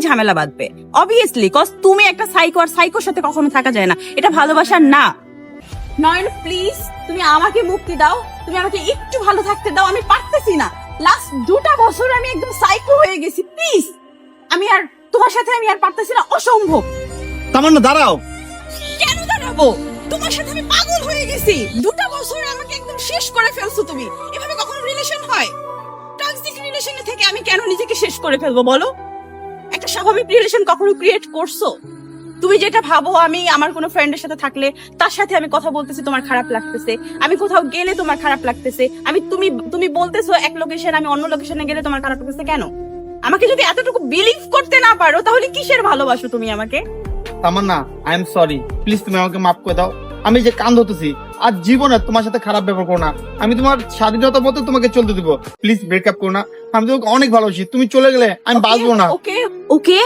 ঝামেলা বাঁধবে। Obviously cause তুমি একটা সাইকো আর সাইকোর সাথে কখনো থাকা যায় না। এটা ভালোবাসা না। নয়ন প্লিজ তুমি আমাকে মুক্তি দাও। তুমি আমাকে একটু ভালো থাকতে দাও। আমি পারতেছি না। লাস্ট দুটা বছর আমি একদম সাইকো হয়ে গেছি। প্লিজ আমি আর তোমার সাথে আমি আর পারতেছি না। অসম্ভব। তামান্না দাঁড়াও। কেন দাঁড়াবো? তোমার সাথে আমি পাগল হয়ে গেছি। দুটা বছর আমাকে একদম শেষ করে ফেলছো তুমি। এভাবে কখনো রিলেশন হয়? টক্সিক রিলেশনে থেকে আমি কেন নিজেকে শেষ করে ফেলব বলো? একটা স্বাভাবিক রিলেশন কখনো ক্রিয়েট করছ? তুমি যেটা ভাবো, আমি আমার কোনো ফ্রেন্ডের সাথে থাকলে তার সাথে আমি কথা বলতেছি, তোমার খারাপ লাগতেছে। আমি কোথাও গেলে তোমার খারাপ লাগতেছে। আমি তুমি তুমি বলতেছো এক লোকেশন আমি অন্য লোকেশনে গেলে তোমার খারাপ লাগতেছে কেন? আমাকে যদি এতটুকু বিলিভ করতে না পারো, তাহলে কিসের ভালোবাসো তুমি আমাকে? Tamanna I am sorry please তুমি আমাকে মাফ করে দাও। আমি যে কান ধরতেছি আর জীবনে তোমার সাথে খারাপ ব্যাপার করো না। আমি তোমার স্বাধীনতা মতো তোমাকে চলতে দিব। প্লিজ ব্রেকআপ করো না। আমি তোমাকে অনেক ভালোবাসি। তুমি চলে গেলে আমি বাঁচবো না। ওকে ওকে